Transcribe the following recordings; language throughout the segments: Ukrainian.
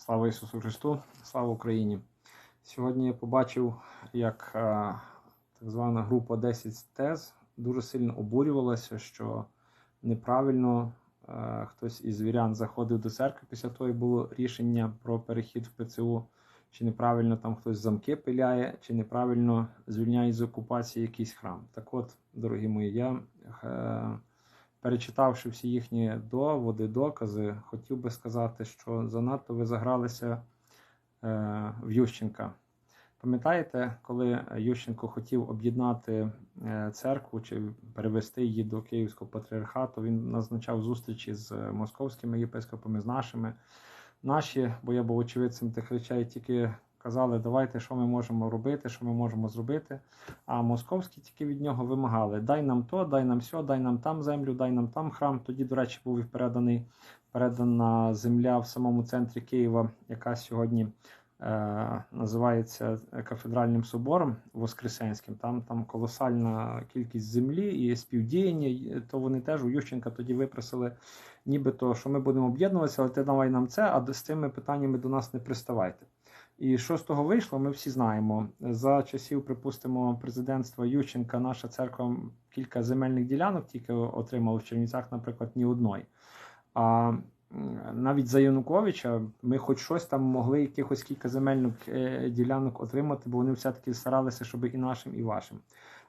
Слава Ісусу Христу, слава Україні! Сьогодні я побачив, як е, так звана група 10 тез дуже сильно обурювалася, що неправильно е, хтось із вірян заходив до церкви після того, було рішення про перехід в ПЦУ, чи неправильно там хтось замки пиляє, чи неправильно звільняє з окупації якийсь храм. Так от, дорогі мої, я. Е, перечитавши всі їхні доводи, докази, хотів би сказати, що занадто ви загралися е, в Ющенка. Пам'ятаєте, коли Ющенко хотів об'єднати е, церкву чи перевести її до Київського патріархату, він назначав зустрічі з московськими єпископами, з нашими. Наші, бо я був очевидцем тих речей, тільки казали, давайте, що ми можемо робити, що ми можемо зробити. А московські тільки від нього вимагали: дай нам то, дай нам сьо, дай нам там землю, дай нам там храм. Тоді, до речі, був і переданий передана земля в самому центрі Києва, яка сьогодні е, називається кафедральним собором Воскресенським. Там там колосальна кількість землі і співдіяння. То вони теж у Ющенка тоді випросили, нібито що ми будемо об'єднуватися, але ти давай нам це, а з цими питаннями до нас не приставайте. І що з того вийшло, ми всі знаємо. За часів, припустимо, президентства Ющенка наша церква кілька земельних ділянок тільки отримала в Чернівцях, наприклад, ні одної. А навіть за Януковича ми хоч щось там могли якихось кілька земельних е, ділянок отримати, бо вони все-таки старалися, щоб і нашим, і вашим.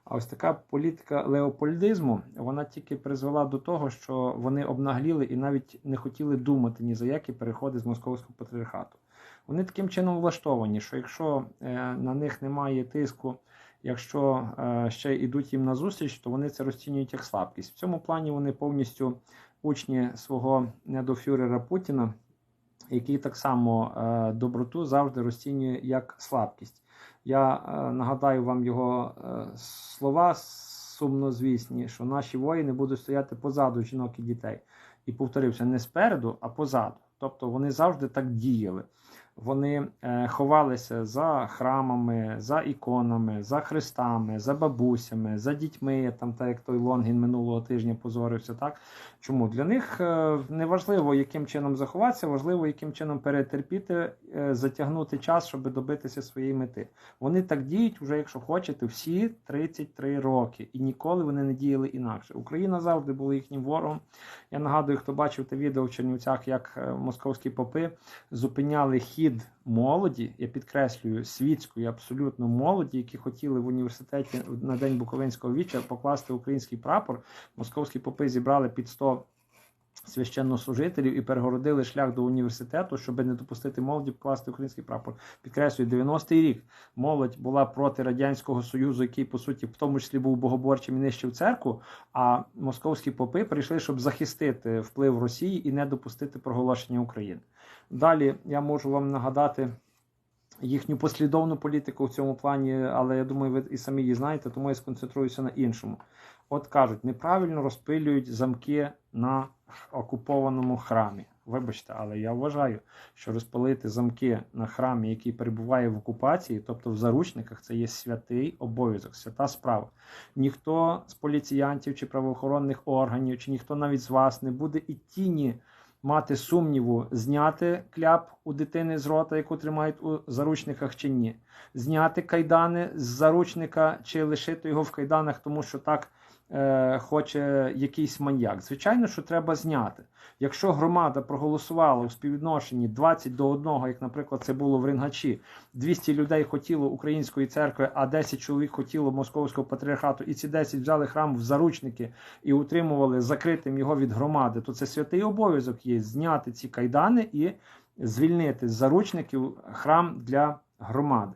А ось така політика леопольдизму вона тільки призвела до того, що вони обнагліли і навіть не хотіли думати ні за які переходи з московського патріархату. Вони таким чином влаштовані, що якщо е, на них немає тиску, якщо е, ще йдуть їм на зустріч, то вони це розцінюють як слабкість. В цьому плані вони повністю учні свого недофюрера Путіна, який так само е, доброту завжди розцінює як слабкість. Я нагадаю вам його слова сумнозвісні, що наші воїни будуть стояти позаду жінок і дітей. І повторився не спереду, а позаду. Тобто вони завжди так діяли вони е, ховалися за храмами, за іконами, за хрестами, за бабусями, за дітьми, там так як той Лонгін минулого тижня позорився. Так чому для них е, не важливо, яким чином заховатися, важливо, яким чином перетерпіти, е, затягнути час, щоб добитися своєї мети. Вони так діють, вже якщо хочете, всі 33 роки, і ніколи вони не діяли інакше. Україна завжди була їхнім ворогом. Я нагадую, хто бачив те відео в Чернівцях, як московські попи зупиняли хід від молоді, я підкреслюю, світської абсолютно молоді, які хотіли в університеті на день Буковинського віча покласти український прапор. Московські попи зібрали під 100 священнослужителів і перегородили шлях до університету, щоб не допустити молоді покласти український прапор. Підкреслюю, 90-й рік молодь була проти радянського союзу, який по суті в тому числі був богоборчим і нищив церкву. А московські попи прийшли, щоб захистити вплив Росії і не допустити проголошення України. Далі я можу вам нагадати. Їхню послідовну політику в цьому плані, але я думаю, ви і самі її знаєте, тому я сконцентруюся на іншому. От кажуть, неправильно розпилюють замки на окупованому храмі. Вибачте, але я вважаю, що розпалити замки на храмі, який перебуває в окупації, тобто в заручниках, це є святий обов'язок, свята справа. Ніхто з поліціянтів чи правоохоронних органів, чи ніхто навіть з вас не буде і тіні мати сумніву, зняти кляп у дитини з рота, яку тримають у заручниках чи ні, зняти кайдани з заручника чи лишити його в кайданах, тому що так е, хоче якийсь маньяк. Звичайно, що треба зняти. Якщо громада проголосувала у співвідношенні 20 до 1, як, наприклад, це було в Рингачі, 200 людей хотіло української церкви, а 10 чоловік хотіло московського патріархату, і ці 10 взяли храм в заручники і утримували закритим його від громади, то це святий обов'язок є зняти ці кайдани і звільнити з заручників храм для громади.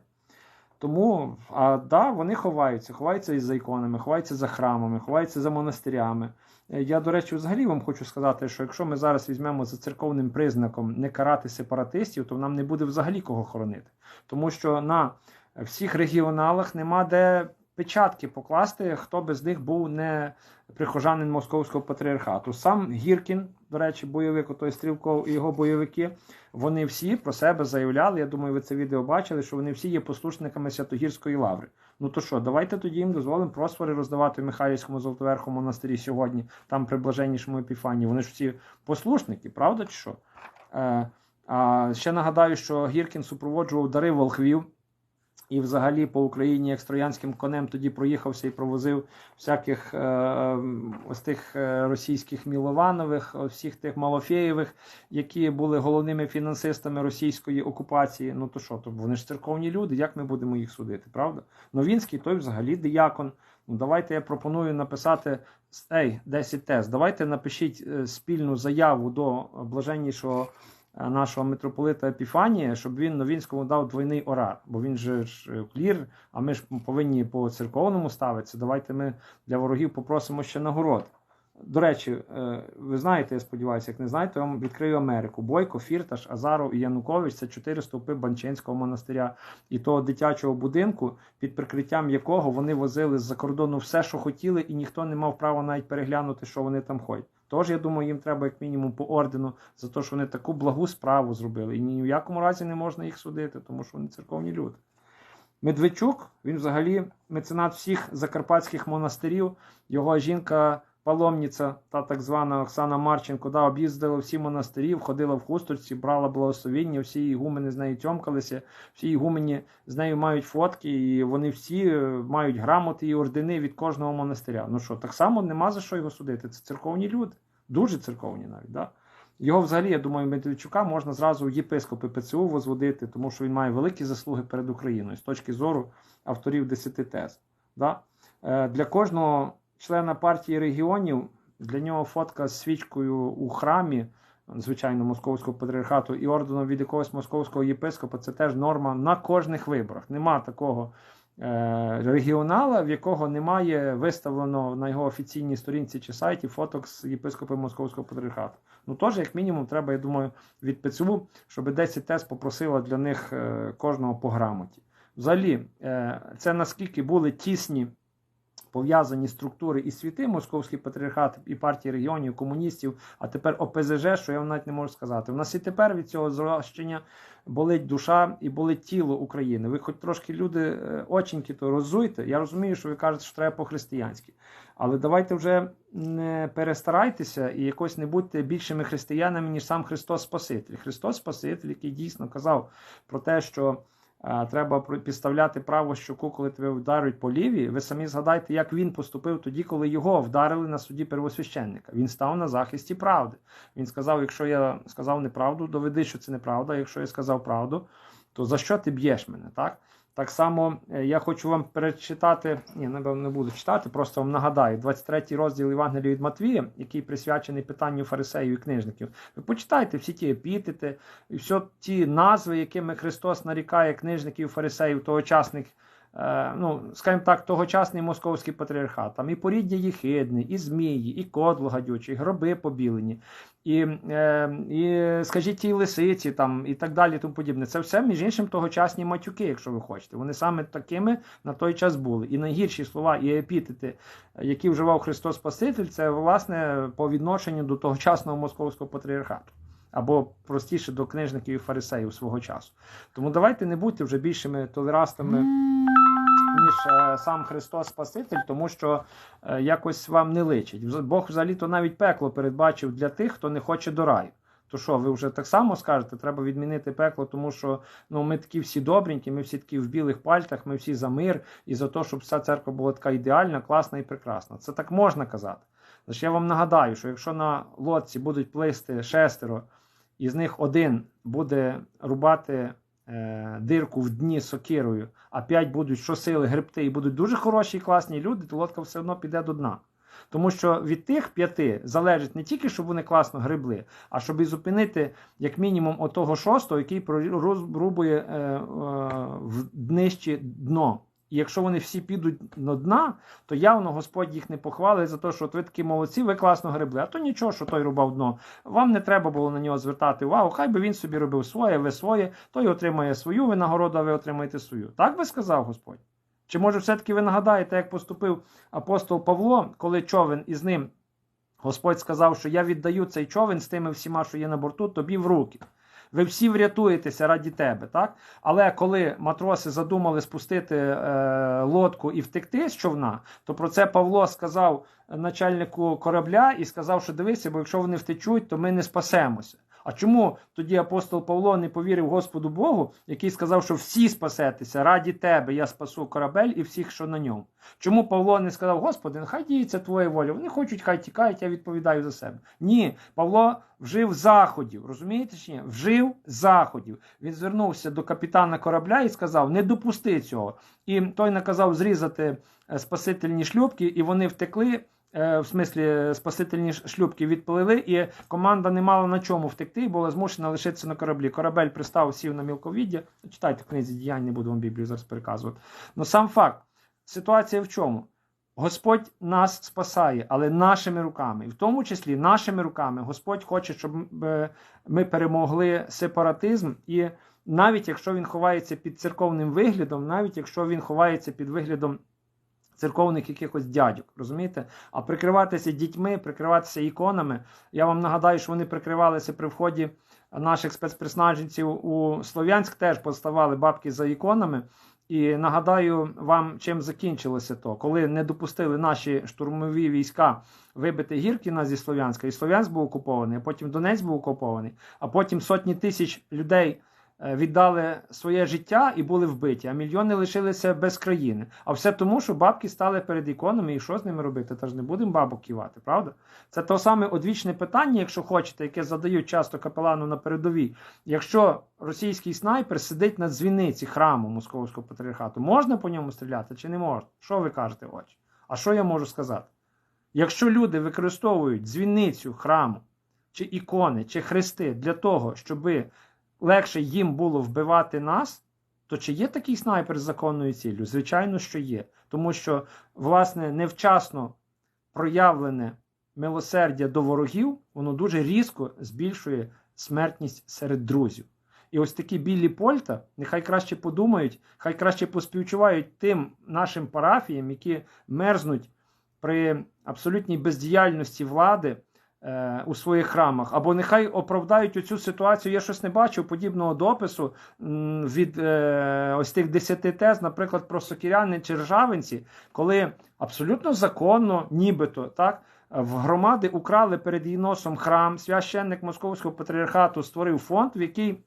Тому, а да, вони ховаються, ховаються і за іконами, ховаються за храмами, ховаються за монастирями. Е, я, до речі, взагалі вам хочу сказати, що якщо ми зараз візьмемо за церковним признаком не карати сепаратистів, то нам не буде взагалі кого хоронити. Тому що на всіх регіоналах нема де печатки покласти, хто би з них був не прихожанин московського патріархату. Сам Гіркін, до речі, бойовик, той Стрілков і його бойовики, вони всі про себе заявляли. Я думаю, ви це відео бачили, що вони всі є послушниками Святогірської лаври. Ну то що, давайте тоді їм дозволимо просфори роздавати в Михайлівському Золотоверхому монастирі сьогодні, там при блаженнішому епіфані. Вони ж всі послушники, правда чи що? Е, А ще нагадаю, що Гіркін супроводжував дари волхвів. І взагалі по Україні як з троянським конем тоді проїхався і провозив всяких е, ось тих е, російських Мілованових, е, всіх тих Малофеєвих, які були головними фінансистами російської окупації. Ну то що, то вони ж церковні люди, як ми будемо їх судити, правда? Новінський той взагалі диякон. Ну давайте я пропоную написати ей, 10 тез. Давайте напишіть е, спільну заяву до блаженнішого нашого митрополита Епіфанія, щоб він Новінському дав двойний орар, бо він же ж е, клір, а ми ж повинні по церковному ставитися. Давайте ми для ворогів попросимо ще нагород. До речі, е, ви знаєте, я сподіваюся, як не знаєте, я вам відкрию Америку. Бойко, Фірташ, Азаров і Янукович це чотири стовпи Банчинського монастиря і того дитячого будинку, під прикриттям якого вони возили з-за кордону все, що хотіли, і ніхто не мав права навіть переглянути, що вони там ходять. Тож, я думаю, їм треба як мінімум по ордену за те, що вони таку благу справу зробили. І ні в якому разі не можна їх судити, тому що вони церковні люди. Медведчук, він взагалі меценат всіх закарпатських монастирів. Його жінка паломниця, та так звана Оксана Марченко, да, об'їздила всі монастирі, входила в хусточці, брала благословіння, всі ігумени з нею тьомкалися, всі ігумені з нею мають фотки, і вони всі е, мають грамоти і ордени від кожного монастиря. Ну що, так само нема за що його судити. Це церковні люди, дуже церковні навіть. Да? Його взагалі, я думаю, Медведчука можна зразу єпископи ПЦУ возводити, тому що він має великі заслуги перед Україною з точки зору авторів десяти тез. Да? Е, Для кожного члена партії регіонів для нього фотка з свічкою у храмі, звичайно, московського патріархату і орденом від якогось московського єпископа це теж норма на кожних виборах. Нема такого е, регіонала, в якого немає виставлено на його офіційній сторінці чи сайті фоток з єпископом московського патріархату. Ну теж, як мінімум, треба, я думаю, від ПЦУ, щоб 10 тез попросила для них е, кожного по грамоті. Взагалі, е, це наскільки були тісні пов'язані структури і світи, Московський патріархат і партії регіонів, комуністів, а тепер ОПЗЖ, що я навіть не можу сказати. У нас і тепер від цього зрощення болить душа і болить тіло України. Ви хоч трошки люди е, оченьки то розуйте. Я розумію, що ви кажете, що треба по-християнськи. Але давайте вже не перестарайтеся і якось не будьте більшими християнами, ніж сам Христос Спаситель. Христос Спаситель, який дійсно казав про те, що треба підставляти праву щоку, коли тебе вдарить по лівій. Ви самі згадайте, як він поступив тоді, коли його вдарили на суді первосвященника. Він став на захисті правди. Він сказав: якщо я сказав неправду, доведи, що це неправда. Якщо я сказав правду, то за що ти б'єш мене? Так Так само е, я хочу вам перечитати, ні, напевно, не буду читати, просто вам нагадаю, 23 розділ Євангелія від Матвія, який присвячений питанню фарисеїв і книжників. Ви почитайте всі ті епітети, і всі ті назви, якими Христос нарікає книжників, фарисеїв, тогочасних. Е, ну, скажімо так, тогочасний московський патріархат, там і поріддя їхидне, і змії, і кодло гадючі, і гроби побілені, і, е, і скажіть, ті лисиці, там, і так далі, тому подібне. Це все, між іншим, тогочасні матюки, якщо ви хочете. Вони саме такими на той час були. І найгірші слова і епітети, які вживав Христос Спаситель, це власне по відношенню до тогочасного московського патріархату. Або простіше до книжників і фарисеїв свого часу. Тому давайте не будьте вже більшими толерастами ніж е, сам Христос Спаситель, тому що е, якось вам не личить. Бог взагалі-то навіть пекло передбачив для тих, хто не хоче до раю. То що, ви вже так само скажете, треба відмінити пекло, тому що ну, ми такі всі добренькі, ми всі такі в білих пальтах, ми всі за мир і за те, щоб вся церква була така ідеальна, класна і прекрасна. Це так можна казати. Тож я вам нагадаю, що якщо на лодці будуть плисти шестеро, і з них один буде рубати дирку в дні сокирою, а п'ять будуть щосили гребти і будуть дуже хороші і класні люди, то лодка все одно піде до дна. Тому що від тих п'яти залежить не тільки, щоб вони класно гребли, а щоб і зупинити як мінімум отого шостого, який прорубує е, е, в нижче дно. І якщо вони всі підуть на дна, то явно Господь їх не похвалить за те, що от ви такі молодці, ви класно гребли. А то нічого, що той рубав дно. Вам не треба було на нього звертати увагу. Хай би він собі робив своє, ви своє, той отримає свою винагороду, а ви отримаєте свою. Так би сказав Господь? Чи може все-таки ви нагадаєте, як поступив апостол Павло, коли човен із ним Господь сказав, що я віддаю цей човен з тими всіма, що є на борту, тобі в руки. Ви всі врятуєтеся раді тебе, так? Але коли матроси задумали спустити е, лодку і втекти з човна, то про це Павло сказав начальнику корабля і сказав, що дивися, бо якщо вони втечуть, то ми не спасемося. А чому тоді апостол Павло не повірив Господу Богу, який сказав, що всі спасетеся раді тебе, я спасу корабель і всіх, що на ньому? Чому Павло не сказав, Господи, нехай діється твоя воля? Вони хочуть, хай тікають, я відповідаю за себе. Ні, Павло вжив заходів. Розумієте чи ні? Вжив заходів. Він звернувся до капітана корабля і сказав: не допусти цього. І той наказав зрізати е, спасительні шлюпки, і вони втекли. Е, В смислі, спасительні шлюпки відплили, і команда не мала на чому втекти, і була змушена лишитися на кораблі. Корабель пристав, сів на мілковіддя. Читайте в книзі діянь, не буду вам Біблію зараз переказувати. Ну сам факт. Ситуація в чому? Господь нас спасає, але нашими руками, в тому числі нашими руками, Господь хоче, щоб е, ми перемогли сепаратизм, і навіть якщо він ховається під церковним виглядом, навіть якщо він ховається під виглядом церковних якихось дядьок, розумієте? А прикриватися дітьми, прикриватися іконами. Я вам нагадаю, що вони прикривалися при вході наших спецпризначенців у Слов'янськ, теж поставали бабки за іконами. І нагадаю вам, чим закінчилося то, коли не допустили наші штурмові війська вибити Гіркіна зі Слов'янська, і Слов'янськ був окупований, а потім Донець був окупований, а потім сотні тисяч людей віддали своє життя і були вбиті, а мільйони лишилися без країни. А все тому, що бабки стали перед іконами, і що з ними робити? Та ж не будемо бабок кивати, правда? Це то саме одвічне питання, якщо хочете, яке задають часто капелану на передовій. Якщо російський снайпер сидить на дзвіниці храму Московського патріархату, можна по ньому стріляти чи не можна? Що ви кажете, очі? А що я можу сказати? Якщо люди використовують дзвіницю храму, чи ікони, чи хрести для того, щоб легше їм було вбивати нас, то чи є такий снайпер з законною ціллю? Звичайно, що є. Тому що, власне, невчасно проявлене милосердя до ворогів, воно дуже різко збільшує смертність серед друзів. І ось такі білі польта, нехай краще подумають, хай краще поспівчувають тим нашим парафіям, які мерзнуть при абсолютній бездіяльності влади у своїх храмах, або нехай оправдають оцю ситуацію. Я щось не бачив подібного допису від е, ось тих десяти тез, наприклад, про сокіряни чи ржавинці, коли абсолютно законно, нібито так. В громади украли перед її носом храм. Священник Московського патріархату створив фонд, в який,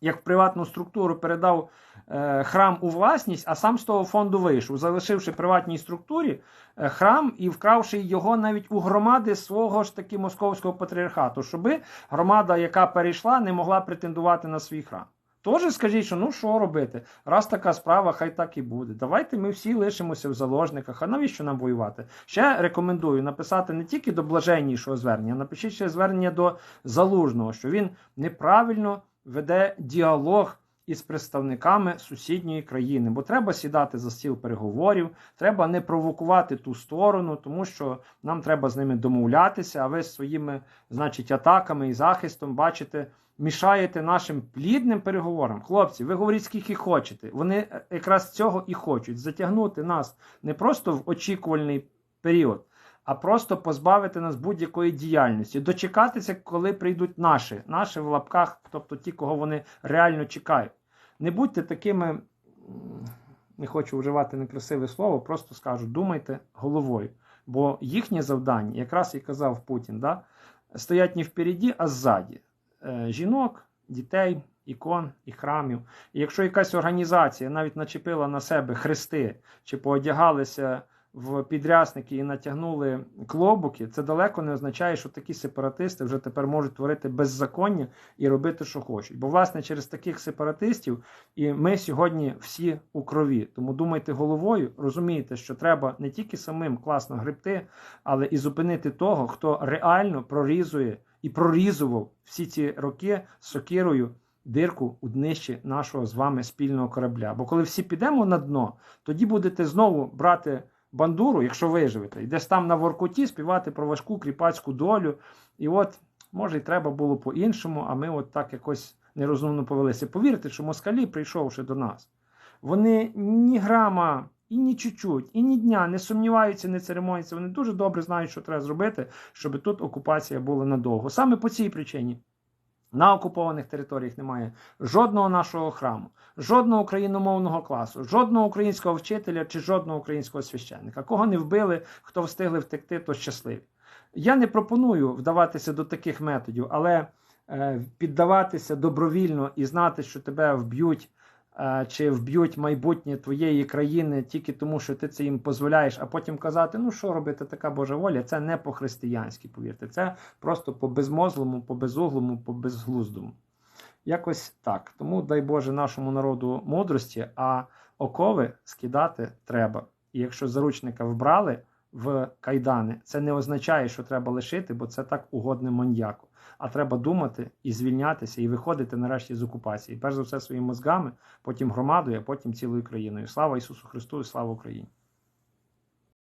як приватну структуру, передав е, храм у власність, а сам з того фонду вийшов, залишивши приватній структурі е, храм і вкравши його навіть у громади свого ж таки московського патріархату, щоби громада, яка перейшла, не могла претендувати на свій храм. Тож скажіть, що ну що робити? Раз така справа, хай так і буде. Давайте ми всі лишимося в заложниках. А навіщо нам воювати? Ще рекомендую написати не тільки до блаженнішого звернення, напишіть ще звернення до залужного, що він неправильно веде діалог із представниками сусідньої країни, бо треба сідати за стіл переговорів, треба не провокувати ту сторону, тому що нам треба з ними домовлятися. А ви своїми, значить, атаками і захистом бачите мішаєте нашим плідним переговорам. Хлопці, ви говоріть скільки хочете. Вони е, якраз цього і хочуть затягнути нас не просто в очікувальний період, а просто позбавити нас будь-якої діяльності, дочекатися, коли прийдуть наші, наші в лапках, тобто ті, кого вони реально чекають. Не будьте такими, не хочу вживати некрасиве слово, просто скажу, думайте головою. Бо їхнє завдання, якраз і казав Путін, да, стоять не впереді, а ззаді. Е, жінок, дітей, ікон і храмів. І якщо якась організація навіть начепила на себе хрести чи поодягалися в підрясники і натягнули клобуки, це далеко не означає, що такі сепаратисти вже тепер можуть творити беззаконня і робити, що хочуть. Бо, власне, через таких сепаратистів і ми сьогодні всі у крові. Тому думайте головою, розумієте, що треба не тільки самим класно гребти, але і зупинити того, хто реально прорізує і прорізував всі ці роки сокирою дирку у днищі нашого з вами спільного корабля. Бо коли всі підемо на дно, тоді будете знову брати бандуру, якщо виживете, і десь там на Воркуті співати про важку кріпацьку долю. І от, може, й треба було по-іншому, а ми от так якось нерозумно повелися. Повірте, що москалі, прийшовши до нас, вони ні грама. І ні чуть-чуть, і ні дня не сумніваються, не церемоняться. Вони дуже добре знають, що треба зробити, щоб тут окупація була надовго. Саме по цій причині на окупованих територіях немає жодного нашого храму, жодного україномовного класу, жодного українського вчителя чи жодного українського священника. Кого не вбили, хто встигли втекти, то щасливі. Я не пропоную вдаватися до таких методів, але е, піддаватися добровільно і знати, що тебе вб'ють. Е, Чи вб'ють майбутнє твоєї країни тільки тому, що ти це їм дозволяєш, а потім казати, ну що робити, така Божа воля, це не по-християнськи, повірте, це просто по безмозлому, по безуглому, по безглуздому. Якось так. Тому дай Боже нашому народу мудрості, а окови скидати треба. І якщо заручника вбрали в кайдани, це не означає, що треба лишити, бо це так угодне маньяку. А треба думати і звільнятися, і виходити нарешті з окупації. Перш за все своїми мозгами, потім громадою, а потім цілою країною. Слава Ісусу Христу і слава Україні!